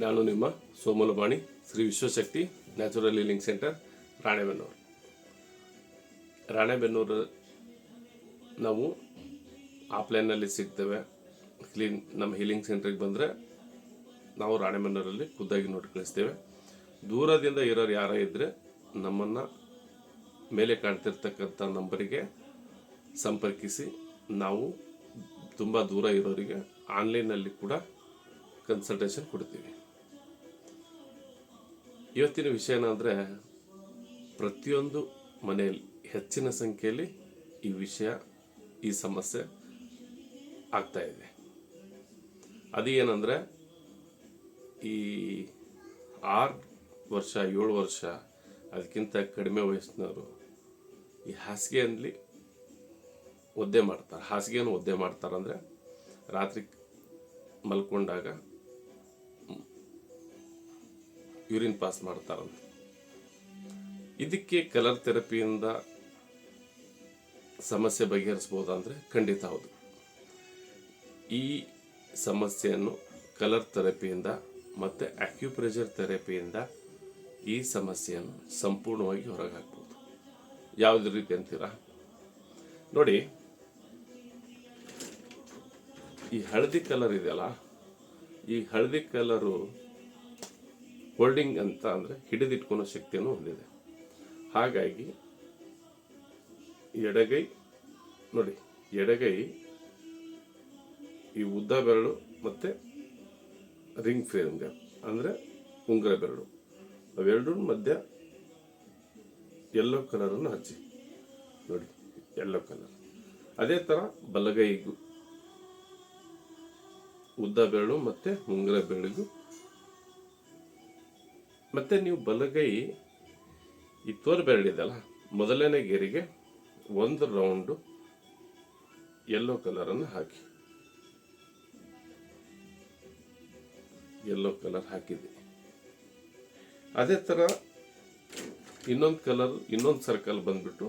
ನಾನು ನಿಮ್ಮ ಸೋಮಲಬಾಣಿ Shri Vishwashakti natural healing centre, Ranebennur. Ranebennur ನಾವು ಆಫ್ಲೈನಲ್ಲಿ ಸಿಗ್ತೇವೆ. ಕ್ಲೀನ್ ನಮ್ಮ ಹೀಲಿಂಗ್ ಸೆಂಟ್ರಿಗೆ ಬಂದರೆ ನಾವು ರಾಣೆಬೆನ್ನೂರಲ್ಲಿ ಖುದ್ದಾಗಿ ನೋಡಿ ಕಳಿಸ್ತೇವೆ. ದೂರದಿಂದ ಇರೋರು ಯಾರೇ ಇದ್ದರೆ ನಮ್ಮನ್ನು ಮೇಲೆ ಕಾಣ್ತಿರ್ತಕ್ಕಂಥ ನಂಬರಿಗೆ ಸಂಪರ್ಕಿಸಿ ನಾವು ತುಂಬ ದೂರ ಇರೋರಿಗೆ ಆನ್ಲೈನಲ್ಲಿ ಕೂಡ ಕನ್ಸಲ್ಟೇಷನ್ ಕೊಡ್ತೀವಿ. ಇವತ್ತಿನ ವಿಷಯ ಏನಂದರೆ ಪ್ರತಿಯೊಂದು ಮನೆಯಲ್ಲಿ ಹೆಚ್ಚಿನ ಸಂಖ್ಯೆಯಲ್ಲಿ ಈ ವಿಷಯ, ಈ ಸಮಸ್ಯೆ ಆಗ್ತಾ ಇದೆ. ಅದು ಏನಂದರೆ ಈ ಆರು ವರ್ಷ, ಏಳು ವರ್ಷ, ಅದಕ್ಕಿಂತ ಕಡಿಮೆ ವಯಸ್ಸಿನವರು ಈ ಹಾಸಿಗೆಯಲ್ಲಿ ಒದ್ದೆ ಮಾಡ್ತಾರೆ. ಹಾಸಿಗೆಯನ್ನು ಒದ್ದೆ ಮಾಡ್ತಾರಂದರೆ ರಾತ್ರಿ ಮಲ್ಕೊಂಡಾಗ ಯೂರಿನ್ ಪಾಸ್ ಮಾಡ್ತಾರಂತೆ. ಇದಕ್ಕೆ ಕಲರ್ ಥೆರಪಿಯಿಂದ ಸಮಸ್ಯೆ ಬಗೆಹರಿಸ್ಬೋದಂದ್ರೆ ಖಂಡಿತ ಹೌದು. ಈ ಸಮಸ್ಯೆಯನ್ನು ಕಲರ್ ಥೆರಪಿಯಿಂದ ಮತ್ತು ಅಕ್ಯುಪ್ರೆಷರ್ ಥೆರಪಿಯಿಂದ ಈ ಸಮಸ್ಯೆಯನ್ನು ಸಂಪೂರ್ಣವಾಗಿ ಹೊರಗೆ ಹಾಕ್ಬೋದು ಯಾವುದೇ ರೀತಿ ಅಂತೀರಾ? ನೋಡಿ, ಈ ಹಳದಿ ಕಲರ್ ಇದೆಯಲ್ಲ, ಈ ಹಳದಿ ಕಲರು ಹೋಲ್ಡಿಂಗ್ ಅಂತ ಅಂದರೆ ಹಿಡಿದಿಟ್ಕೊಳ್ಳೋ ಶಕ್ತಿಯನ್ನು ಹೊಂದಿದೆ. ಹಾಗಾಗಿ ಎಡಗೈ ನೋಡಿ, ಎಡಗೈ ಈ ಉದ್ದ ಬೆರಳು ಮತ್ತು ರಿಂಗ್ ಫಿಂಗರ್ ಅಂದರೆ ಉಂಗುರ ಬೆರಳು. ಅವೆರಡರ ಮಧ್ಯ ಎಲ್ಲೋ ಕಲರನ್ನು ಹಚ್ಚಿ. ನೋಡಿ ಎಲ್ಲೋ ಕಲರ್ ಅದೇ ಥರ ಬಲಗೈಗೂ ಉದ್ದ ಬೆರಳು ಮತ್ತು ಉಂಗುರ ಬೆರಳಿಗೂ ಮತ್ತೆ ನೀವು ಬಲಗೈ ಈ ತೋರ್ ಬೆರಳಿದೆಲ್ಲ ಮೊದಲನೇ ಗೆರೆಗೆ ಒಂದು ರೌಂಡು ಯೆಲ್ಲೋ ಕಲರನ್ನು ಹಾಕಿ. ಯೆಲ್ಲೋ ಕಲರ್ ಹಾಕಿದೆ ಅದೇ ಥರ ಇನ್ನೊಂದು ಕಲರ್ ಇನ್ನೊಂದು ಸರ್ಕಲ್ ಬಂದ್ಬಿಟ್ಟು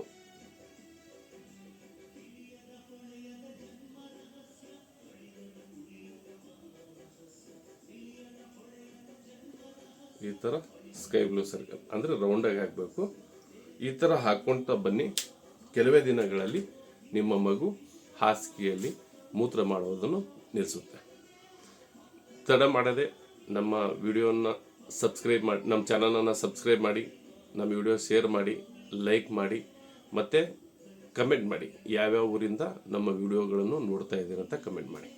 ಈ ಥರ ಸ್ಕೈ ಬ್ಲೂ ಸರ್ಕಲ್ ಅಂದರೆ ರೌಂಡಾಗಿ ಹಾಕಬೇಕು. ಈ ಥರ ಹಾಕ್ಕೊಳ್ತಾ ಬನ್ನಿ. ಕೆಲವೇ ದಿನಗಳಲ್ಲಿ ನಿಮ್ಮ ಮಗು ಹಾಸಿಗೆಯಲ್ಲಿ ಮೂತ್ರ ಮಾಡುವುದನ್ನು ನಿಲ್ಲಿಸುತ್ತೆ. ತಡ ಮಾಡದೆ ನಮ್ಮ ವಿಡಿಯೋನ ಸಬ್ಸ್ಕ್ರೈಬ್ ಮಾಡಿ, ನಮ್ಮ ಚಾನಲನ್ನು ಸಬ್ಸ್ಕ್ರೈಬ್ ಮಾಡಿ, ನಮ್ಮ ವಿಡಿಯೋ ಶೇರ್ ಮಾಡಿ ಲೈಕ್ ಮಾಡಿ, ಮತ್ತು ಕಮೆಂಟ್ ಮಾಡಿ. ಯಾವ್ಯಾವ ಊರಿಂದ ನಮ್ಮ ವಿಡಿಯೋಗಳನ್ನು ನೋಡ್ತಾ ಇದ್ದೀರಂತ ಕಮೆಂಟ್ ಮಾಡಿ.